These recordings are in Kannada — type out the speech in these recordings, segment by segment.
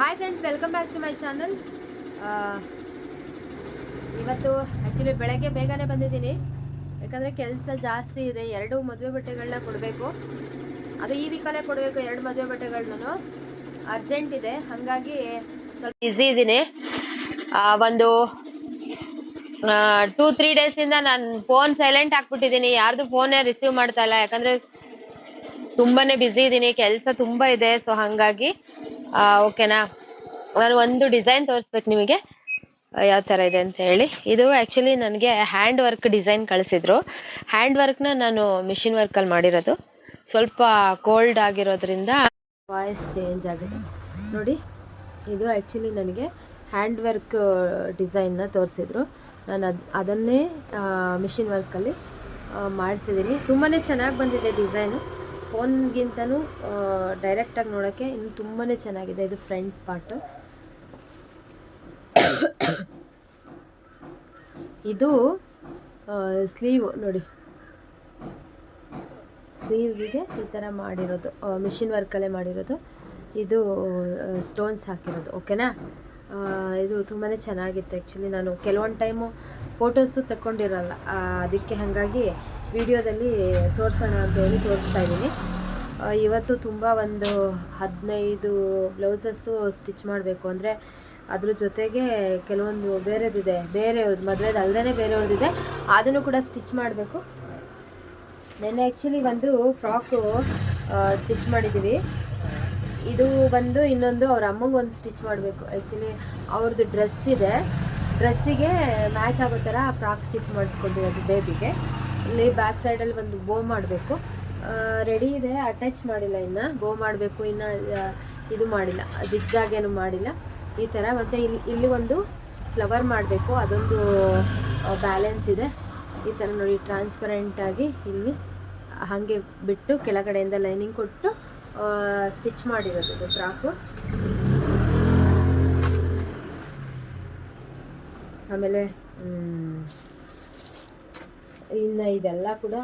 Hi friends welcome back to my channel ಇವತ್ತು ಆ್ಯಕ್ಚುಲಿ ಬೆಳಗ್ಗೆ ಬೇಗನೆ ಬಂದಿದ್ದೀನಿ. ಯಾಕಂದರೆ ಕೆಲಸ ಜಾಸ್ತಿ ಇದೆ, ಎರಡು ಮದುವೆ ಬಟ್ಟೆಗಳನ್ನ ಕೊಡಬೇಕು. ಅದು ಈ ವೀಕಲ್ಲೇ ಕೊಡಬೇಕು, ಎರಡು ಮದುವೆ ಬಟ್ಟೆಗಳನ್ನೂ. ಅರ್ಜೆಂಟ್ ಇದೆ, ಹಾಗಾಗಿ ಸ್ವಲ್ಪ ಬ್ಯುಸಿ ಇದ್ದೀನಿ. ಒಂದು ಟೂ ತ್ರೀ ಡೇಸಿಂದ ನಾನು ಫೋನ್ ಸೈಲೆಂಟ್ ಹಾಕ್ಬಿಟ್ಟಿದ್ದೀನಿ. ಯಾರ್ದು ಫೋನೇ ರಿಸೀವ್ ಮಾಡ್ತಾ ಇಲ್ಲ. ಯಾಕಂದರೆ ತುಂಬಾನೇ ಬ್ಯುಸಿ ಇದ್ದೀನಿ, ಕೆಲಸ ತುಂಬ ಇದೆ ಸೊ ಹಾಗಾಗಿ ಓಕೆನಾ? ನಾನು ಒಂದು ಡಿಸೈನ್ ತೋರಿಸ್ಬೇಕು ನಿಮಗೆ. ಯಾವ ಥರ ಇದೆ ಅಂತ ಹೇಳಿ. ಇದು ಆ್ಯಕ್ಚುಲಿ ನನಗೆ ಹ್ಯಾಂಡ್ ವರ್ಕ್ ಡಿಸೈನ್ ಕಳಿಸಿದ್ರು. ಹ್ಯಾಂಡ್ ವರ್ಕ್ನ ನಾನು ಮಿಷಿನ್ ವರ್ಕಲ್ಲಿ ಮಾಡಿರೋದು. ಸ್ವಲ್ಪ ಕೋಲ್ಡ್ ಆಗಿರೋದ್ರಿಂದ ವಾಯ್ಸ್ ಚೇಂಜ್ ಆಗಿದೆ. ನೋಡಿ, ಇದು ಆ್ಯಕ್ಚುಲಿ ನನಗೆ ಹ್ಯಾಂಡ್ ವರ್ಕ್ ಡಿಸೈನ್ನ ತೋರಿಸಿದ್ರು. ನಾನು ಅದು, ಅದನ್ನೇ ಮಿಷಿನ್ ವರ್ಕಲ್ಲಿ ಮಾಡಿಸಿದ್ದೀನಿ ತುಂಬಾ ಚೆನ್ನಾಗಿ ಬಂದಿದೆ ಡಿಸೈನು ಫೋನ್ಗಿಂತನೂ ಡೈರೆಕ್ಟಾಗಿ ನೋಡೋಕ್ಕೆ ಇನ್ನು ತುಂಬಾ ಚೆನ್ನಾಗಿದೆ ಇದು ಫ್ರಂಟ್ ಪಾರ್ಟು. ಇದು ಸ್ಲೀವ್ ನೋಡಿ. ಸ್ಲೀವ್ಸಿಗೆ ಈ ಥರ ಮಾಡಿರೋದು ಮಿಷಿನ್ ವರ್ಕಲ್ಲೇ ಮಾಡಿರೋದು. ಇದು ಸ್ಟೋನ್ಸ್ ಹಾಕಿರೋದು ಓಕೆನಾ ಇದು ತುಂಬಾ ಚೆನ್ನಾಗಿತ್ತು ಆ್ಯಕ್ಚುಲಿ ನಾನು ಕೆಲವೊಂದು ಟೈಮು ಫೋಟೋಸು ತಗೊಂಡಿರಲ್ಲ ಅದಕ್ಕೆ ಹಾಗಾಗಿ ವಿಡಿಯೋದಲ್ಲಿ ತೋರಿಸೋಣ ಅಂತ ಹೇಳಿ ತೋರಿಸ್ತಾ ಇದ್ದೀನಿ. ಇವತ್ತು ತುಂಬ ಒಂದು ಹದಿನೈದು ಬ್ಲೌಸಸ್ಸು ಸ್ಟಿಚ್ ಮಾಡಬೇಕು ಅಂದರೆ ಅದ್ರ ಜೊತೆಗೆ ಕೆಲವೊಂದು ಬೇರೆದಿದೆ. ಬೇರೆಯವ್ರದ್ದು, ಮದುವೆದು ಅಲ್ಲದೇ ಬೇರೆಯವ್ರದ್ದಿದೆ. ಅದನ್ನು ಕೂಡ ಸ್ಟಿಚ್ ಮಾಡಬೇಕು. ನೆನ್ನೆ ಆ್ಯಕ್ಚುಲಿ ಒಂದು ಫ್ರಾಕು ಸ್ಟಿಚ್ ಮಾಡಿದ್ದೀವಿ. ಇದು ಬಂದು ಇನ್ನೊಂದು ಅವ್ರ ಅಮ್ಮಂಗೆ ಒಂದು ಸ್ಟಿಚ್ ಮಾಡಬೇಕು. ಆ್ಯಕ್ಚುಲಿ ಅವ್ರದ್ದು ಡ್ರೆಸ್ ಇದೆ ಡ್ರೆಸ್ಸಿಗೆ ಮ್ಯಾಚ್ ಆಗೋ ಥರ ಫ್ರಾಕ್ ಸ್ಟಿಚ್ ಮಾಡಿಸ್ಕೊಂಡಿರೋದು ಬೇಬಿಗೆ ಇಲ್ಲಿ ಬ್ಯಾಕ್ ಸೈಡಲ್ಲಿ ಒಂದು ಬೋ ಮಾಡಬೇಕು. ರೆಡಿ ಇದೆ ಅಟ್ಯಾಚ್ ಮಾಡಿಲ್ಲ ಇನ್ನು. ಬೋ ಮಾಡಬೇಕು, ಇನ್ನು ಇದು ಮಾಡಿಲ್ಲ. ಜಿಗ್ಜಾಗ್ ಏನು ಮಾಡಿಲ್ಲ. ಈ ಥರ ಮತ್ತು ಇಲ್ಲಿ ಇಲ್ಲಿ ಒಂದು ಫ್ಲವರ್ ಮಾಡಬೇಕು. ಅದೊಂದು ಬ್ಯಾಲೆನ್ಸ್ ಇದೆ. ಈ ಥರ ನೋಡಿ ಟ್ರಾನ್ಸ್ಪರೆಂಟಾಗಿ ಇಲ್ಲಿ ಹಾಗೆ ಬಿಟ್ಟು ಕೆಳಗಡೆಯಿಂದ ಲೈನಿಂಗ್ ಕೊಟ್ಟು ಸ್ಟಿಚ್ ಮಾಡಿರೋದು ಇದು ಫ್ರಾಕು ಆಮೇಲೆ ಇನ್ನು ಇದೆಲ್ಲ ಕೂಡ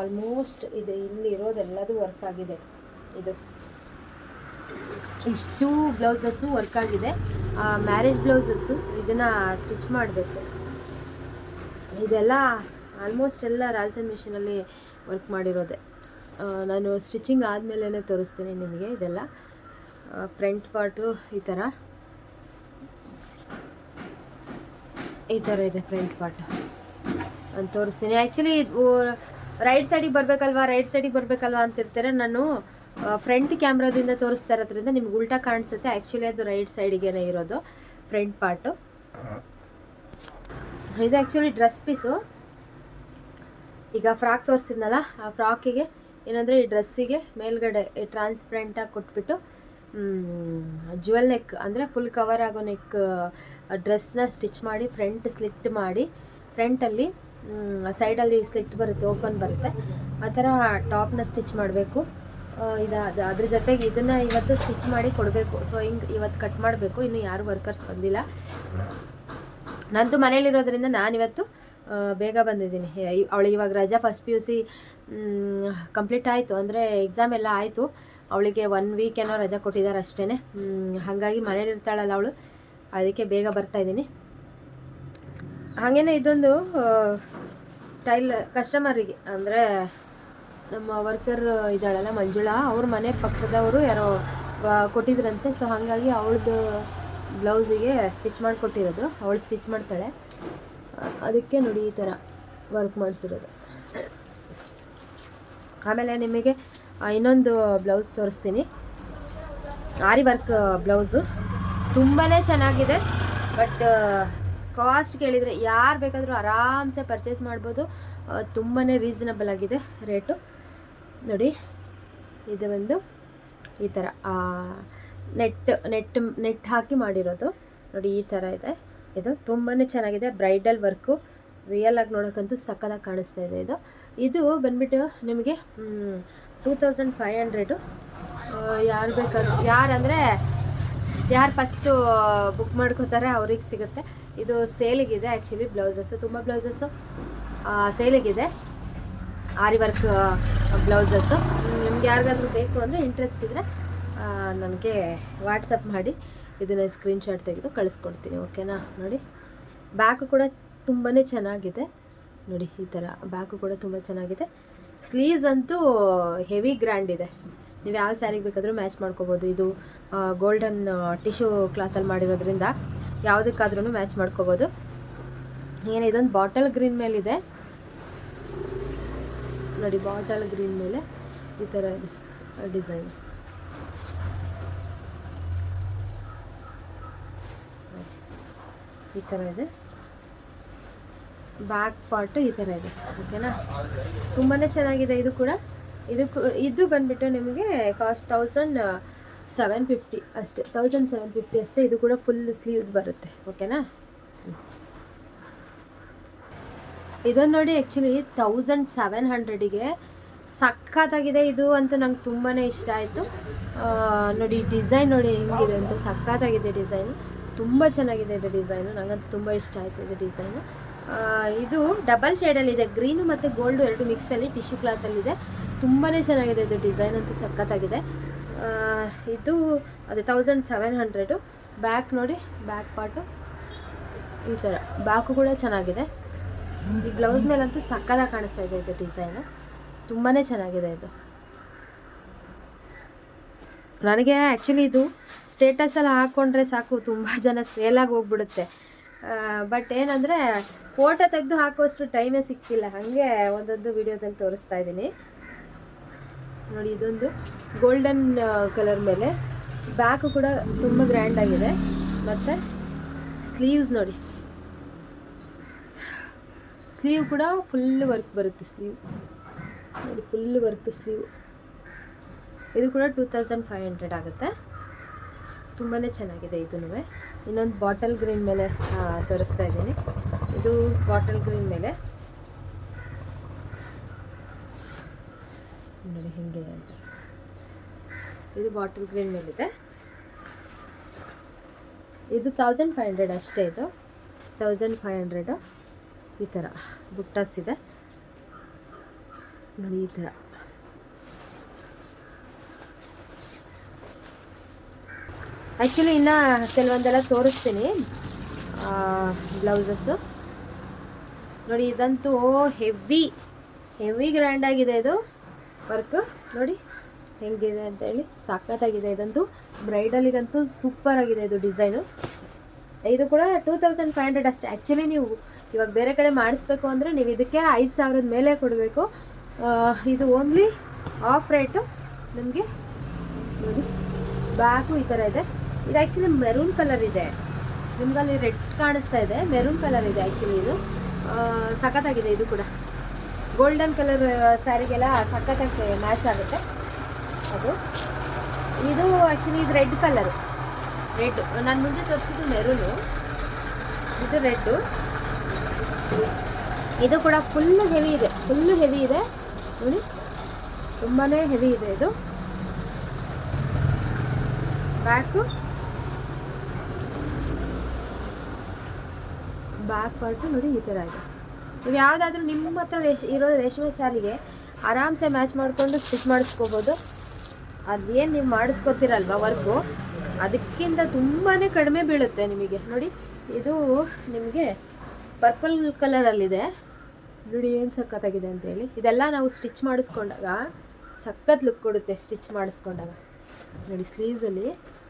ಆಲ್ಮೋಸ್ಟ್ ಇದೆ ಇಲ್ಲಿ ಇರೋದೆಲ್ಲದು ವರ್ಕ್ ಆಗಿದೆ. ಇದು ಇಷ್ಟು ಬ್ಲೌಸಸ್ಸು ವರ್ಕ್ ಆಗಿದೆ. ಮ್ಯಾರೇಜ್ ಬ್ಲೌಸಸ್ಸು ಇದನ್ನು ಸ್ಟಿಚ್ ಮಾಡಬೇಕು. ಇದೆಲ್ಲ ಆಲ್ಮೋಸ್ಟ್ ಎಲ್ಲ ರಾಲ್ಸನ್ ಮಿಷಿನಲ್ಲಿ ವರ್ಕ್ ಮಾಡಿರೋದೆ. ನಾನು ಸ್ಟಿಚಿಂಗ್ ಆದಮೇಲೆ ತೋರಿಸ್ತೀನಿ ನಿಮಗೆ ಇದೆಲ್ಲ. ಫ್ರಂಟ್ ಪಾರ್ಟು ಈ ಥರ ಈ ಥರ ಇದೆ ಫ್ರಂಟ್ ಪಾರ್ಟ್ ನಾನು ತೋರಿಸ್ತೀನಿ. ಆ್ಯಕ್ಚುಲಿ ರೈಟ್ ಸೈಡಿಗೆ ಬರಬೇಕಲ್ವಾ? ರೈಟ್ ಸೈಡಿಗೆ ಬರಬೇಕಲ್ವಾ ಅಂತ ಅಂತಿರ್ತಾರೆ? ನಾನು ಫ್ರಂಟ್ ಕ್ಯಾಮ್ರಾದಿಂದ ತೋರಿಸ್ತಾ ಇರೋದ್ರಿಂದ ನಿಮ್ಗೆ ಉಲ್ಟಾ ಕಾಣಿಸುತ್ತೆ. ಆ್ಯಕ್ಚುಲಿ ಅದು ರೈಟ್ ಸೈಡಿಗೇನೆ ಇರೋದು ಫ್ರಂಟ್ ಪಾರ್ಟು ಇದು ಆ್ಯಕ್ಚುಲಿ ಡ್ರೆಸ್ ಪೀಸು ಈಗ ಫ್ರಾಕ್ ತೋರಿಸಿದ್ನಲ್ಲ, ಆ ಫ್ರಾಕಿಗೆ ಏನಂದರೆ ಈ ಡ್ರೆಸ್ಸಿಗೆ ಮೇಲ್ಗಡೆ ಟ್ರಾನ್ಸ್ಪರೆಂಟಾಗಿ ಕೊಟ್ಬಿಟ್ಟು ಜುವೆಲ್ ನೆಕ್ ಅಂದರೆ ಫುಲ್ ಕವರ್ ಆಗೋ ನೆಕ್ ಡ್ರೆಸ್ನ ಸ್ಟಿಚ್ ಮಾಡಿ ಫ್ರಂಟ್ ಸ್ಲಿಟ್ ಮಾಡಿ ಫ್ರಂಟಲ್ಲಿ ಸೈಡಲ್ಲಿ ಸ್ಲಿಟ್ ಬರುತ್ತೆ, ಓಪನ್ ಬರುತ್ತೆ. ಆ ಥರ ಟಾಪ್ನ ಸ್ಟಿಚ್ ಮಾಡಬೇಕು. ಇದು, ಅದು, ಅದ್ರ ಜೊತೆಗೆ ಇದನ್ನು ಇವತ್ತು ಸ್ಟಿಚ್ ಮಾಡಿ ಕೊಡಬೇಕು. ಸೊ ಹಿಂಗೆ ಇವತ್ತು ಕಟ್ ಮಾಡಬೇಕು. ಇನ್ನು ಯಾರು ವರ್ಕರ್ಸ್ ಬಂದಿಲ್ಲ. ನಂದು ಮನೇಲಿರೋದ್ರಿಂದ ನಾನಿವತ್ತು ಬೇಗ ಬಂದಿದ್ದೀನಿ. ಅವಳು ಇವಾಗ ರಜಾ first P U C complete ಆಯಿತು. ಅಂದರೆ ಎಕ್ಸಾಮ್ ಎಲ್ಲ ಆಯಿತು. ಅವಳಿಗೆ ಒನ್ ವೀಕ್ ಏನೋ ರಜಾ ಕೊಟ್ಟಿದ್ದಾರೆ ಅಷ್ಟೇ ಹಾಗಾಗಿ ಮನೇಲಿರ್ತಾಳಲ್ಲ ಅವಳು. ಅದಕ್ಕೆ ಬೇಗ ಬರ್ತಾ ಇದ್ದೀನಿ. ಹಾಗೇನೆ ಇದೊಂದು ಟೈಲ್ ಕಸ್ಟಮರಿಗೆ ಅಂದರೆ, ನಮ್ಮ ವರ್ಕರ್ ಇದ್ದಾಳಲ್ಲ ಮಂಜುಳಾ, ಅವ್ರ ಮನೆ ಪಕ್ಕದವರು ಯಾರೋ ಕೊಟ್ಟಿದ್ರಂತೆ. ಸೊ ಹಾಗಾಗಿ ಅವಳದು ಬ್ಲೌಸಿಗೆ ಸ್ಟಿಚ್ ಮಾಡಿಕೊಟ್ಟಿರೋದು. ಅವಳು ಸ್ಟಿಚ್ ಮಾಡ್ತಾಳೆ. ಅದಕ್ಕೆ ನೋಡಿ ಈ ಥರ ವರ್ಕ್ ಮಾಡಿಸಿರೋದು. ಆಮೇಲೆ ನಿಮಗೆ ಇನ್ನೊಂದು ಬ್ಲೌಸ್ ತೋರಿಸ್ತೀನಿ. Aari work blouse. ತುಂಬಾ ಚೆನ್ನಾಗಿದೆ, ಬಟ್ ಕಾಸ್ಟ್ ಕೇಳಿದರೆ ಯಾರು ಬೇಕಾದರೂ ಆರಾಮ್ಸೆ ಪರ್ಚೇಸ್ ಮಾಡ್ಬೋದು. ತುಂಬಾ ರೀಸನಬಲ್ ಆಗಿದೆ ರೇಟು ನೋಡಿ, ಇದು ಒಂದು ಈ ಥರ ನೆಟ್ ನೆಟ್ ನೆಟ್ ಹಾಕಿ ಮಾಡಿರೋದು. ನೋಡಿ, ಈ ಥರ ಇದೆ. ಇದು ತುಂಬಾ ಚೆನ್ನಾಗಿದೆ ಬ್ರೈಡಲ್ ವರ್ಕು ರಿಯಲ್ ಆಗಿ ನೋಡೋಕ್ಕಂತೂ ಸಕ್ಕದಾಗಿ ಕಾಣಿಸ್ತಾ ಇದೆ ಇದು. ಇದು ಬಂದ್ಬಿಟ್ಟು ನಿಮಗೆ ಟೂ ತೌಸಂಡ್ ಫೈವ್ ಹಂಡ್ರೆಡು ಯಾರು ಬೇಕಾದ್ರೂ ಯಾರಂದರೆ ಯಾರು ಫಸ್ಟು ಬುಕ್ ಮಾಡ್ಕೋತಾರೆ ಅವ್ರಿಗೆ ಸಿಗುತ್ತೆ. ಇದು ಸೇಲಿಗಿದೆ ಆ್ಯಕ್ಚುಲಿ ಬ್ಲೌಸಸ್ಸು ತುಂಬ ಬ್ಲೌಸಸ್ಸು ಸೇಲಿಗಿದೆ. ಆರಿ ವರ್ಕ್ ಬ್ಲೌಸಸ್ಸು ನಿಮ್ಗೆ ಯಾರಿಗಾದ್ರೂ ಬೇಕು ಅಂದರೆ ಇಂಟ್ರೆಸ್ಟ್ ಇದ್ದರೆ ನನಗೆ ವಾಟ್ಸಪ್ ಮಾಡಿ. ಇದನ್ನು ಸ್ಕ್ರೀನ್ಶಾಟ್ ತೆಗೆದು ಕಳಿಸ್ಕೊಡ್ತೀನಿ ಓಕೆನಾ ನೋಡಿ. ಬ್ಯಾಕು ಕೂಡ ತುಂಬಾ ಚೆನ್ನಾಗಿದೆ. ನೋಡಿ, ಈ ಥರ ಬ್ಯಾಕು ಕೂಡ ತುಂಬ ಚೆನ್ನಾಗಿದೆ. ಸ್ಲೀವ್ಸ್ ಅಂತೂ ಹೆವಿ ಗ್ರ್ಯಾಂಡ್ ಇದೆ. ನೀವು ಯಾವ ಸ್ಯಾರಿಗೆ ಬೇಕಾದರೂ ಮ್ಯಾಚ್ ಮಾಡ್ಕೋಬೋದು. ಇದು ಗೋಲ್ಡನ್ ಟಿಶ್ಯೂ ಕ್ಲಾತಲ್ಲಿ ಮಾಡಿರೋದ್ರಿಂದ ಯಾವುದಕ್ಕಾದ್ರೂ ಮ್ಯಾಚ್ ಮಾಡ್ಕೋಬೋದು. ಏನು, ಇದೊಂದು ಬಾಟಲ್ ಗ್ರೀನ್ ಮೇಲಿದೆ. ನೋಡಿ ಬಾಟಲ್ ಗ್ರೀನ್ ಮೇಲೆ ಈ ಥರ ಡಿಸೈನ್ ಈ ಥರ ಇದೆ. ಬ್ಯಾಕ್ ಪಾರ್ಟು ಈ ಥರ ಇದೆ. ಓಕೆನಾ ತುಂಬಾ ಚೆನ್ನಾಗಿದೆ ಇದು ಕೂಡ. ಇದು ಇದು ಬಂದ್ಬಿಟ್ಟು ನಿಮಗೆ ಕಾಸ್ಟ್ ತೌಸಂಡ್ ಸೆವೆನ್ ಫಿಫ್ಟಿ ಅಷ್ಟೇ ತೌಸಂಡ್ ಸೆವೆನ್ ಫಿಫ್ಟಿ ಅಷ್ಟೇ, ಇದು ಕೂಡ ಫುಲ್ ಸ್ಲೀವ್ಸ್ ಬರುತ್ತೆ ಓಕೆನಾ ಇದನ್ನು ನೋಡಿ ಆ್ಯಕ್ಚುಲಿ ತೌಸಂಡ್ ಸೆವೆನ್ ಹಂಡ್ರೆಡಿಗೆ ಸಖತ್ತಾಗಿದೆ ಇದು ಅಂತ ನಂಗೆ ತುಂಬಾ ಇಷ್ಟ ಆಯಿತು. ನೋಡಿ ಡಿಸೈನ್ ನೋಡಿ ಹೆಂಗಿದೆ ಅಂತ, ಸಖತ್ತಾಗಿದೆ ಡಿಸೈನು ತುಂಬ ಚೆನ್ನಾಗಿದೆ ಇದು ಡಿಸೈನು ನನಗಂತೂ ತುಂಬ ಇಷ್ಟ ಆಯಿತು ಇದು ಡಿಸೈನು ಇದು ಡಬಲ್ ಶೇಡಲ್ಲಿದೆ ಗ್ರೀನು ಮತ್ತು ಗೋಲ್ಡು ಎರಡು ಮಿಕ್ಸಲ್ಲಿ ಟಿಶ್ಯೂ ಕ್ಲಾತಲ್ಲಿದೆ ತುಂಬಾ ಚೆನ್ನಾಗಿದೆ. ಇದು ಡಿಸೈನ್ ಅಂತೂ ಸಖತ್ತಾಗಿದೆ. ಇದು ಅದೇ ತೌಸಂಡ್ ಸೆವೆನ್ ಹಂಡ್ರೆಡು ಬ್ಯಾಕ್ ನೋಡಿ ಬ್ಯಾಕ್ ಪಾರ್ಟು ಈ ಥರ ಬ್ಯಾಕು ಕೂಡ ಚೆನ್ನಾಗಿದೆ. ಈ ಬ್ಲೌಸ್ ಮೇಲಂತೂ ಸಕ್ಕದಾಗಿ ಕಾಣಿಸ್ತಾ ಇದೆ ಇದು ಡಿಸೈನು ತುಂಬಾ ಚೆನ್ನಾಗಿದೆ ಇದು. ನನಗೆ ಆ್ಯಕ್ಚುಲಿ ಇದು ಸ್ಟೇಟಸಲ್ಲಿ ಹಾಕ್ಕೊಂಡ್ರೆ ಸಾಕು. ತುಂಬ ಜನ ಸೇಲಾಗಿ ಹೋಗ್ಬಿಡುತ್ತೆ. ಬಟ್ ಏನಂದರೆ ಫೋಟೋ ತೆಗೆದು ಹಾಕೋಷ್ಟು ಟೈಮೇ ಸಿಕ್ತಿಲ್ಲ ಹಾಗೆ ಒಂದೊಂದು ವಿಡಿಯೋದಲ್ಲಿ ತೋರಿಸ್ತಾ ಇದ್ದೀನಿ. ನೋಡಿ, ಇದೊಂದು ಗೋಲ್ಡನ್ ಕಲರ್ ಮೇಲೆ. ಬ್ಯಾಕು ಕೂಡ ತುಂಬ ಗ್ರ್ಯಾಂಡ್ ಆಗಿದೆ. ಮತ್ತು ಸ್ಲೀವ್ಸ್ ನೋಡಿ. ಸ್ಲೀವ್ ಕೂಡ ಫುಲ್ ವರ್ಕ್ ಬರುತ್ತೆ ಸ್ಲೀವ್ಸ್ ನೋಡಿ ಫುಲ್ ವರ್ಕ್ ಸ್ಲೀವ್ ಇದು ಕೂಡ ಟೂ ತೌಸಂಡ್ ಫೈವ್ ಹಂಡ್ರೆಡ್ ಆಗುತ್ತೆ. ತುಂಬಾ ಚೆನ್ನಾಗಿದೆ ಇದೂ ಇನ್ನೊಂದು ಬಾಟಲ್ ಗ್ರೀನ್ ಮೇಲೆ ತೋರಿಸ್ತಾ ಇದ್ದೀನಿ. ಇದು ಬಾಟಲ್ ಗ್ರೀನ್ ಮೇಲೆ. ನೋಡಿ ಹಿಂಗೆ ಅಂತ. ಇದು ಬಾಟಲ್ ಗ್ರೀನ್ ಮೇಲಿದೆ. ಇದು ತೌಸಂಡ್ ಫೈವ್ ಹಂಡ್ರೆಡ್ ಅಷ್ಟೇ ಇದು. ತೌಸಂಡ್ ಫೈವ್ ಹಂಡ್ರೆಡು ಈ ಥರ ಬುಟ್ಟಾಸ್ ಇದೆ. ನೋಡಿ ಈ ಥರ ಆ್ಯಕ್ಚುಲಿ ಇನ್ನು ಕೆಲವೊಂದೆಲ್ಲ ತೋರಿಸ್ತೀನಿ. ಬ್ಲೌಸಸ್ಸು. ನೋಡಿ ಇದಂತೂ ಹೆವಿ ಹೆವಿ ಗ್ರ್ಯಾಂಡ್ ಆಗಿದೆ ಇದು. ವರ್ಕ್. ನೋಡಿ, ಹೆಂಗಿದೆ ಅಂತೇಳಿ ಸಖತ್ತಾಗಿದೆ ಇದಂತೂ. ಬ್ರೈಡಲಿಗಂತೂ ಸೂಪರ್ ಆಗಿದೆ ಇದು ಡಿಸೈನು ಇದು ಕೂಡ ಟೂ ತೌಸಂಡ್ ಫೈವ್ ಹಂಡ್ರೆಡ್ ಅಷ್ಟೇ. ಆ್ಯಕ್ಚುಲಿ ನೀವು ಇವಾಗ ಬೇರೆ ಕಡೆ ಮಾಡಿಸ್ಬೇಕು ಅಂದರೆ ನೀವು ಇದಕ್ಕೆ ಐದು ಸಾವಿರದ ಮೇಲೆ ಕೊಡಬೇಕು. ಇದು ಓನ್ಲಿ ಆಫ್ ರೇಟು ನಿಮಗೆ ನೋಡಿ ಬ್ಯಾಕು ಈ ಥರ ಇದೆ. ಇದು ಆ್ಯಕ್ಚುಲಿ ಮೆರೂನ್ ಕಲರ್ ಇದೆ. ನಿಮ್ಗಲ್ಲಿ ರೆಡ್ ಕಾಣಿಸ್ತಾ ಇದೆ. ಮೆರೂನ್ ಕಲರ್ ಇದೆ ಆ್ಯಕ್ಚುಲಿ ಇದು. ಸಖತ್ತಾಗಿದೆ ಇದು ಕೂಡ. ಗೋಲ್ಡನ್ ಕಲರ್ ಸ್ಯಾರಿಗೆಲ್ಲ ಸಖತ್ತಾಗಿ ಮ್ಯಾಚ್ ಆಗುತ್ತೆ. ಅದು. ಇದು ಆ್ಯಕ್ಚುಲಿ ಇದು ರೆಡ್ ಕಲರ್ ರೆಡ್ ನಾನು ಮುಂಚೆ ತೋರಿಸಿದ್ದು ಮೆರೂನು ಇದು ರೆಡ್ಡು ಇದು ಕೂಡ ಫುಲ್ ಹೆವಿ ಇದೆ. ಫುಲ್ ಹೆವಿ ಇದೆ. ನೋಡಿ. ತುಂಬಾ ಹೆವಿ ಇದೆ ಇದು. ಬ್ಯಾಕು ಬ್ಯಾಕ್ ಪಾರ್ಟು ನೋಡಿ ಈ ಥರ ಇದೆ. ನೀವು ಯಾವುದಾದ್ರೂ ನಿಮ್ಮ ಹತ್ರ ರೇಷ್, ಇರೋ ರೇಷ್ಮೆ ಸ್ಯಾರಿಗೆ ಆರಾಮ್ಸೆ ಮ್ಯಾಚ್ ಮಾಡಿಕೊಂಡು ಸ್ಟಿಚ್ ಮಾಡಿಸ್ಕೋಬೋದು. ಅದೇನು ನೀವು ಮಾಡಿಸ್ಕೊತೀರಲ್ವ ವರ್ಕು ಅದಕ್ಕಿಂತ ತುಂಬಾ ಕಡಿಮೆ ಬೀಳುತ್ತೆ ನಿಮಗೆ. ನೋಡಿ, ಇದು ನಿಮಗೆ ಪರ್ಪಲ್ ಕಲರಲ್ಲಿದೆ ನೋಡಿ ಏನು ಸಖತ್ತಾಗಿದೆ ಅಂತೇಳಿ ಇದೆಲ್ಲ ನಾವು ಸ್ಟಿಚ್ ಮಾಡಿಸ್ಕೊಂಡಾಗ ಸಖತ್ ಲುಕ್ ಕೊಡುತ್ತೆ ಸ್ಟಿಚ್ ಮಾಡಿಸ್ಕೊಂಡಾಗ. ನೋಡಿ ಸ್ಲೀವ್ಸಲ್ಲಿ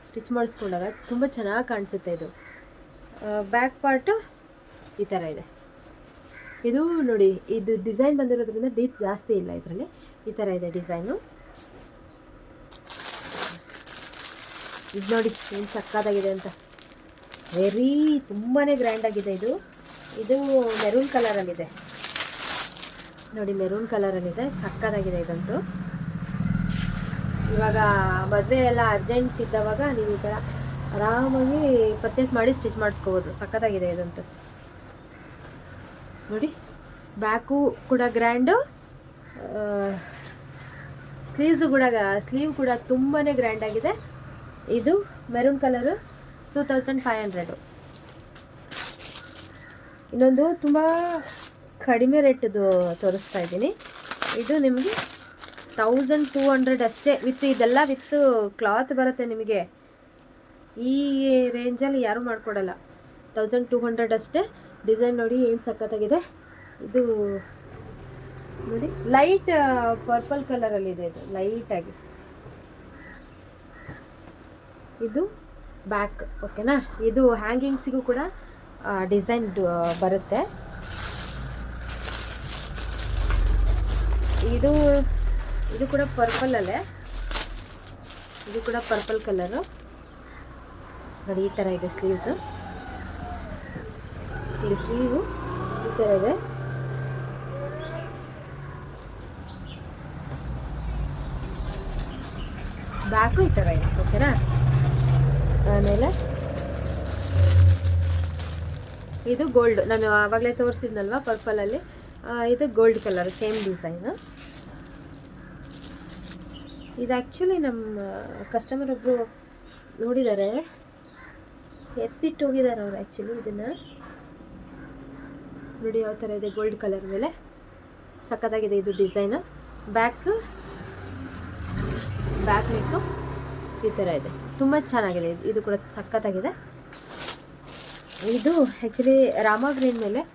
ಸ್ಟಿಚ್ ಮಾಡಿಸ್ಕೊಂಡಾಗ ತುಂಬ ಚೆನ್ನಾಗಿ ಕಾಣಿಸುತ್ತೆ ಇದು. ಬ್ಯಾಕ್ ಪಾರ್ಟು ಈ ಥರ ಇದೆ. ಇದು ನೋಡಿ, ಇದು ಡಿಸೈನ್ ಬಂದಿರೋದ್ರಿಂದ ಡೀಪ್ ಜಾಸ್ತಿ ಇಲ್ಲ ಇದರಲ್ಲಿ. ಈ ಥರ ಇದೆ ಡಿಸೈನು ಇದು ನೋಡಿ ಏನು ಸಕ್ಕತ್ತಾಗಿದೆ ಅಂತ. ವೆರಿ ತುಂಬಾ ಗ್ರ್ಯಾಂಡ್ ಆಗಿದೆ ಇದು. ಇದು ಮೆರೂನ್ ಕಲರಲ್ಲಿದೆ ನೋಡಿ ಮೆರೂನ್ ಕಲರಲ್ಲಿದೆ ಸಕ್ಕತ್ತಾಗಿದೆ ಇದಂತೂ. ಇವಾಗ ಮದುವೆ ಎಲ್ಲ ಅರ್ಜೆಂಟ್ ಇದ್ದವಾಗ ನೀವು ಈ ಥರ ಆರಾಮಾಗಿ ಪರ್ಚೇಸ್ ಮಾಡಿ ಸ್ಟಿಚ್ ಮಾಡಿಸ್ಕೋಬೋದು. ಸಕ್ಕತ್ತಾಗಿದೆ ಇದಂತೂ. ನೋಡಿ, ಬ್ಯಾಕು ಕೂಡ ಗ್ರ್ಯಾಂಡು ಸ್ಲೀವ್ಸು ಕೂಡ, ಸ್ಲೀವ್ ಕೂಡ ತುಂಬಾ ಗ್ರ್ಯಾಂಡ್ ಆಗಿದೆ. ಇದು maroon colour two thousand five hundred. ಇನ್ನೊಂದು ತುಂಬ ಕಡಿಮೆ ರೇಟದು ತೋರಿಸ್ತಾ ಇದ್ದೀನಿ. ಇದು ನಿಮಗೆ ತೌಸಂಡ್ ಟೂ ಹಂಡ್ರೆಡ್ ಅಷ್ಟೇ. ವಿತ್ ಇದೆಲ್ಲ, ವಿತ್ ಕ್ಲಾತ್ ಬರುತ್ತೆ ನಿಮಗೆ. ಈ ರೇಂಜಲ್ಲಿ ಯಾರೂ ಮಾಡಿಕೊಡಲ್ಲ. ತೌಸಂಡ್ ಟೂ ಹಂಡ್ರೆಡ್ ಅಷ್ಟೇ. ಡಿಸೈನ್ ನೋಡಿ ಏನು ಸಖತ್ತಾಗಿದೆ. ಇದು ನೋಡಿ ಲೈಟ್ ಪರ್ಪಲ್ ಕಲರಲ್ಲಿದೆ ಇದು ಲೈಟಾಗಿ ಇದು ಬ್ಯಾಕ್, ಓಕೆನಾ? ಇದು ಹ್ಯಾಂಗಿಂಗ್ಸಿಗೂ ಕೂಡ ಡಿಸೈನ್ ಬರುತ್ತೆ. ಇದು ಇದು ಕೂಡ ಪರ್ಪಲಲ್ಲೇ ಇದು ಕೂಡ ಪರ್ಪಲ್ ಕಲರು. ನೋಡಿ, ಈ ಥರ ಇದೆ ಸ್ಲೀವ್ಸು. ಇಲ್ಲಿ ಈ ಥರ ಇದೆ. ಬ್ಯಾಕು ಈ ಥರ ಇದೆ ಓಕೆನಾ ಆಮೇಲೆ ಇದು ಗೋಲ್ಡ್ ನಾನು ಆವಾಗಲೇ ತೋರಿಸಿದ್ನಲ್ವ ಪರ್ಪಲಲ್ಲಿ ಇದು ಗೋಲ್ಡ್ ಕಲರ್ ಸೇಮ್ ಡಿಸೈನು ಇದು ಆ್ಯಕ್ಚುಲಿ ನಮ್ಮ ಕಸ್ಟಮರ್ ಒಬ್ಬರು ನೋಡಿದ್ದಾರೆ ಎತ್ತಿಟ್ಟು ಹೋಗಿದ್ದಾರೆ ಅವ್ರು ಆ್ಯಕ್ಚುಲಿ ಇದನ್ನು. ನೋಡಿ ಯಾವ ಥರ ಇದೆ ಗೋಲ್ಡ್ ಕಲರ್ ಮೇಲೆ. ಸಖತ್ತಾಗಿದೆ ಇದು ಡಿಸೈನು ಬ್ಯಾಕ್ ಬ್ಯಾಕ್ ನೆಕ್ಕು ಈ ಥರ ಇದೆ. ತುಂಬ ಚೆನ್ನಾಗಿದೆ. ಇದು- ಕೂಡ ಸಖತ್ತಾಗಿದೆ. ಇದು ಆ್ಯಕ್ಚುಲಿ ರಾಮ ಗ್ರೀನ್ ಮೇಲೆ,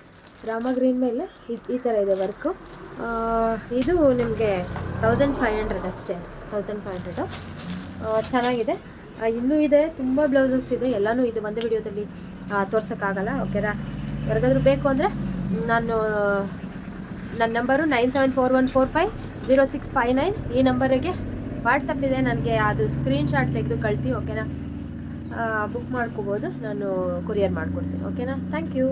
ರಾಮ ಗ್ರೀನ್ ಮೇಲೆ ಈ- ಥರ ಇದೆ ವರ್ಕು ಇದು ನಿಮಗೆ ತೌಸಂಡ್ ಫೈವ್ ಹಂಡ್ರೆಡ್ ಅಷ್ಟೇ. ತೌಸಂಡ್ ಫೈವ್ ಹಂಡ್ರೆಡು ಚೆನ್ನಾಗಿದೆ. ಇನ್ನೂ ಇದೆ. ತುಂಬ ಬ್ಲೌಸಸ್ ಇದೆ. ಎಲ್ಲನೂ ಇದು ಒಂದೇ ವಿಡಿಯೋದಲ್ಲಿ ತೋರ್ಸೋಕ್ಕಾಗಲ್ಲ. ಓಕೆನಾ ಯಾರಿಗಾದ್ರೂ ಬೇಕು ಅಂದರೆ ನಾನು, ನನ್ನ number nine seven four one four five zero six five nine. ಈ ನಂಬರಿಗೆ ವಾಟ್ಸಪ್ ಇದೆ. ನನಗೆ ಅದು ಸ್ಕ್ರೀನ್ಶಾಟ್ ತೆಗೆದು ಕಳಿಸಿ, ಓಕೆನಾ? ಬುಕ್ ಮಾಡ್ಕೋಬೋದು. ನಾನು ಕೊರಿಯರ್ ಮಾಡಿಕೊಡ್ತೀನಿ, ಓಕೆನಾ? Thank you.